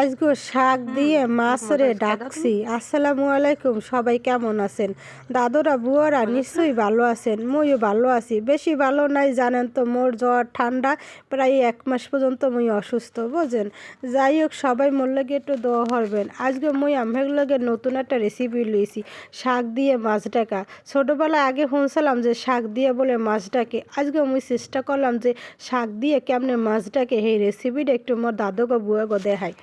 আজগো শাক দিয়ে মাছ রে ডাকছি আসসালামু আলাইকুম সবাই কেমন আছেন? দাদুরা বুয়ারা নিশ্চয়ই ভালো আছেন মুইও ভালো আছি। বেশি ভালো নাই জানেন তো মোর জ্বর ঠান্ডা প্রায় এক মাস পর্যন্ত মুই অসুস্থ বুঝেন যাই হোক সবাই মোর লাগে একটু দোয়া হরবেন আজকে মুই আমের লগে নতুন একটা রেসিপি লইছি শাক দিয়ে মাছ ডাকা। ছোটোবেলায় আগে শুনছিলাম যে শাক দিয়ে বলে মাছ ডাকে। আজকে মুই চেষ্টা করলাম যে শাক দিয়ে কেমনে মাছ ডাকে সেই রেসিপিটা একটু মোর দাদুকে বুয়াগো দেখায়।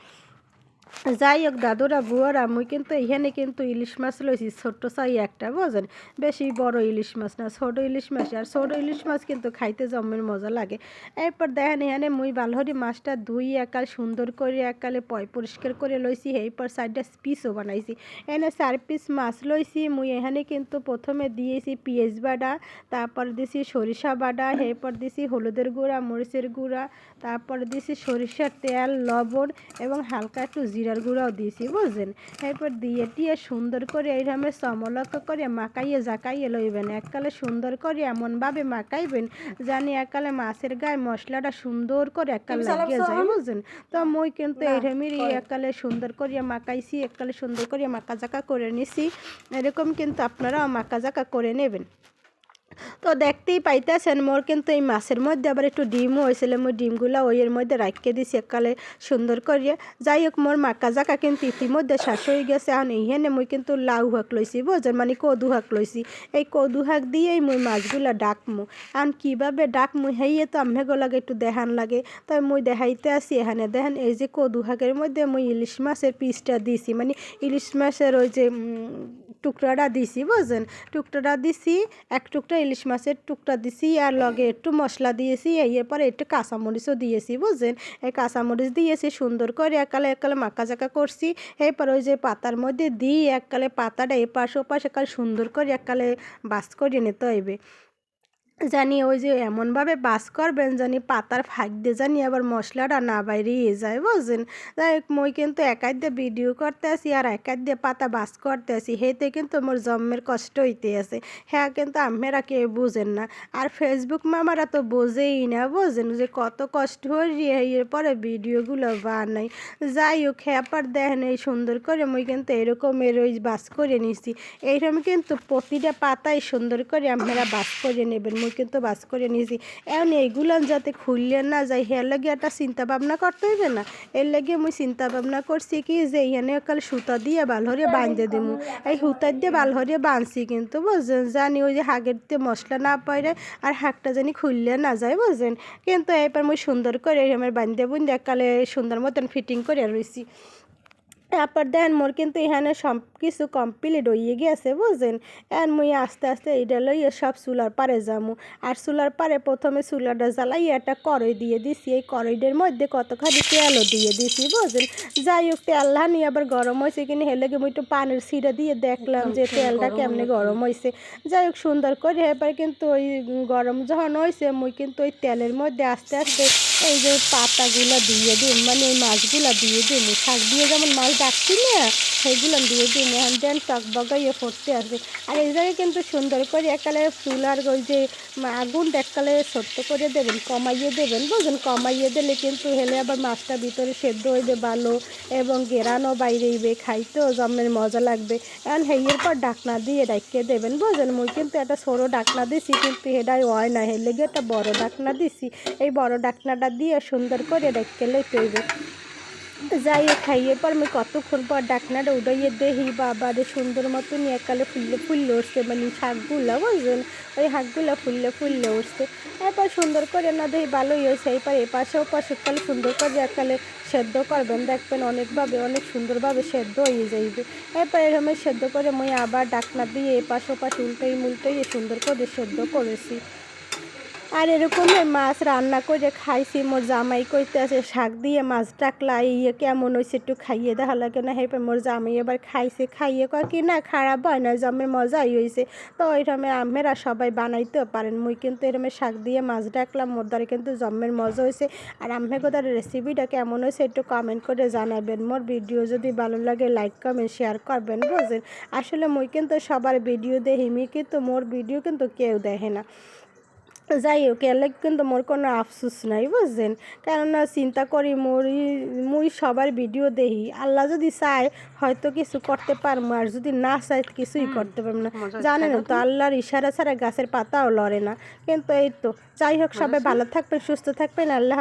যাই হোক দাদুরা, বুয়ারা, মুই কিন্তু এখানে কিন্তু ইলিশ মাছ লইছি, ছোট্ট চাই একটা বুঝেন বেশি বড় ইলিশ মাছ না, ছোট ইলিশ মাছ, আর ছোট ইলিশ মাছ কিন্তু খাইতে জমের মজা লাগে। এরপর দেখেন এখানে মুই বালহরি মাছটা ধুই একাল সুন্দর করে একালে পয় পরিষ্কার করে লইছি, এরপর সাইডটা পিসও বানাইছি। এনে চার পিস মাছ লইছি, মুই এখানে কিন্তু প্রথমে দিয়েছি পেঁয়াজ বাটা, তারপর দিছি সরিষা বাটা, এরপর দিছি হলুদের গুঁড়া, মরিচের গুঁড়া, তারপর দিছি সরিষার তেল, লবণ এবং হালকা একটু জিরার গুঁড়াও দিয়েছি বুঝলেন? এরপর দিয়ে টিয়ে সুন্দর করে এইরকম সমলক্ষ করে মাকাইয়ে জাকাইয়ে লইবেন। এককালে সুন্দর করে এমনভাবে মাকাইবেন জানি এককালে মাছের গায়ে মশলাটা সুন্দর করে এককাল লাগিয়ে যায় বুঝলেন? তো মুই কিন্তু এইরকমই এককালে সুন্দর করিয়া মাকাইছি এককালে সুন্দর করিয়া মাকা জাকা করে নিছি। এরকম কিন্তু আপনারাও মাকা জাকা করে নেবেন। তো দেখতেই পাইতেছেন, মোর কিন্তু এই মাছের মধ্যে আবার একটু ডিমও হয়েছিল মোর ডিমগুলো ওইয়ের মধ্যে রাখিয়ে দিছি এককালে সুন্দর করিয়া। যাই হোক মোর মাকা জাকা কিন্তু ইতিমধ্যে শ্বাস হয়ে গেছে এখন ইহেনে মুই কিন্তু লাউ শাক লইছি, বুঝছেন? মানে কদু শাক লইছি। এই কদু শাক দিয়েই মুই মাছগুলো ডাকমু। এখন কীভাবে ডাকমু, হেইয়ে তো আম্মেগো লাগে একটু দেখান লাগে। তাই মুই দেখাইতে আসি এখানে, দেখেন এই যে কদু শাকের মধ্যে মুই ইলিশ মাছের পিসটা দিছি। মানে ইলিশ মাছের ওই যে টুকরাটা দিছি, বুঝছেন? টুকরাটা দিছি, এক টুকরা ইলিশ মাছের টুকরা দিছি আর লগে একটু মশলা দিয়েছি এরপরে একটু কাঁচামরিচও দিয়েছি, বুঝছেন? এই কাঁচামরিচ দিয়েছি, সুন্দর করে এককালে এককালে মাকা জাকা করছি, এরপর ওই যে পাতার মধ্যে দিই, এককালে পাতাটা এপাশ ওপাশ একালে সুন্দর করে এককালে বাস করে নিতে হইবে। জানি ওই যে এমনভাবে বাস করবেন জানি পাতার ফাঁক দিয়ে জানি আবার মশলাটা না বাইরিয়ে যায়, বুঝছেন? যাই হোক, মই কিন্তু একাই দিয়ে ভিডিও করতে আসি আর একাই দিয়ে পাতা বাস করতে আসি হেতে কিন্তু মোর জন্মের কষ্ট হইতে আছে। হ্যাঁ কিন্তু আমেরা কেউ বুঝেন না। আর ফেসবুক মামারা তো বোঝেই না বুঝেন যে কত কষ্ট হয়ে এরপরে ভিডিওগুলো বানাই। যাই হোক হ্যাঁ পর দেখেন এই সুন্দর করে মই কিন্তু এরকমের ওই বাস করে নিছি। এইরকম কিন্তু প্রতিটা পাতায় সুন্দর করে আপনারা বাস করে নেবেন। মুই কিন্তু বাস করে নিয়েছি এখন এইগুলো যাতে খুললে না যায়, হের লাগে একটা চিন্তা ভাবনা করতে হইবে না। এর লাগে মুই চিন্তা ভাবনা করছি কি যে এখানে কাল সুতা দিয়ে বালহরে বাঁধতে দিমু। এই সুতার দিয়ে বালহরে বাঁধছি কিন্তু বুঝছেন? জানি ওই যে হাগের দিয়ে মশলা না পাইরে আর হাঁকটা জানি খুললে না যায় বুঝছেন? কিন্তু এরপর মুই সুন্দর করে আমার বুন্ধে কালে সুন্দর মতন ফিটিং করে রয়েছি তারপর দেন মোর কিন্তু এখানে সব কিছু কমপ্লিট হয়ে গেছে বুঝছেন? এখন মুই আস্তে আস্তে এইটা লইয়ে সব চুলার পারে যামু। আর চুলার পারে প্রথমে চুলাটা জ্বালাই একটা কড়াই দিয়ে দিছি। এই কড়াইটার মধ্যে কতখানি তেলও দিয়ে দিছি বুঝছেন? যাই হোক তেল নিয়ে আবার গরম হয়েছে কিনা হেলে মুই একটু পানের সিরা দিয়ে দেখলাম যে তেলটা কেমনে গরম হয়েছে যাই হোক সুন্দর করে এবার কিন্তু ওই গরম যখন হয়েছে মুই কিন্তু ওই তেলের মধ্যে আস্তে আস্তে এই যে পাতাগুলো দিয়ে দিন মানে এই মাছগুলো দিয়ে দিন শাক দিয়ে যেমন মাছ ডাকছি না সেইগুলো দিয়ে দিন এখন দেন টক বগাইয়ে পড়তে আসবে। আর এই জায়গায় কিন্তু সুন্দর করে এককালে আর ওই যে আগুনটা এককালে ছোট্ট করে দেবেন, কমাইয়ে দেবেন, বুঝলেন? কমাইয়ে দিলে কিন্তু হেলে আবার মাছটা ভিতরে সেদ্ধ হইবে ভালো এবং গেরানো বাইরে হইবে, খাইতেও জমের মজা লাগবে। এখন হেয়ের পর ডাকনা দিয়ে ডাকিয়ে দেবেন, বুঝলেন? মুই কিন্তু একটা সরো ডাকনা দিছি, কিন্তু হেডাই হয় না হেলে গিয়ে একটা বড় ডাকনা দিছি। এই বড় ডাকনাটা দিয়ে সুন্দর করে ডাকিয়ে লইতে হইবে। যাই খাইয়ে পর আমি কতক্ষণ পর ডাকনাটা উড়াইয়ে দেহি বাবা রে সুন্দর মতন একালে ফুললে ফুললে উঠছে মানে শাকগুলো বুঝলেন? ওই শাকগুলো ফুললে ফুললে উঠছে এরপর সুন্দর করে না দেহি ভালোই হয়েছে, এরপর ওপাশে কালে সুন্দর করে একালে সেদ্ধ করবেন, দেখবেন অনেকভাবে, অনেক সুন্দরভাবে সেদ্ধ হয়ে যাইবে। এরপর এরকম সেদ্ধ করে মই আবার ডাকনা দিয়ে এপাশ ওপাশ উল্টাই মুলটাই সুন্দর করে সেদ্ধ করেছি। আর এরকমই মাছ রান্না করে খাইছি, মোর জামাই কইতে আছে শাক দিয়ে মাছ ডাকলা ইয়ে কেমন হয়েছে একটু খাইয়ে দেখা লাগে না। হেপে মোর জামাই এবার খাইছে, খাইয়ে কয়, কি না, খারাপ হয় না জমের মজাই হয়েছে তো ওইরকমে আমেরা সবাই বানাইতেও পারেন, মুই কিন্তু এরমে শাক দিয়ে মাছ ডাকলাম মোর দ্বারা কিন্তু জমের মজা হয়েছে আর আম্মে কোথার রেসিপিটা কেমন হয়েছে একটু কমেন্ট করে জানাবেন। মোর ভিডিও যদি ভালো লাগে লাইক কমেন্ট শেয়ার করবেন বুঝলেন আসলে মুই কিন্তু সবার ভিডিও দেখি কিন্তু, মোর ভিডিও কিন্তু কেউ দেখে না। যাই হোক এলে কিন্তু মোর কোনো আফসুস নাই বুঝছেন? কেননা চিন্তা করি মুই মুই সবার ভিডিও দেখি। আল্লাহ যদি চায় হয়তো কিছু করতে পারব আর যদি না চায় কিছুই করতে পারব না। জানেন তো আল্লাহর ইশারা ছাড়া গাছের পাতাও লড়ে না। কিন্তু এই তো যাই হোক সবাই ভালো থাকবেন সুস্থ থাকবেন আল্লাহ।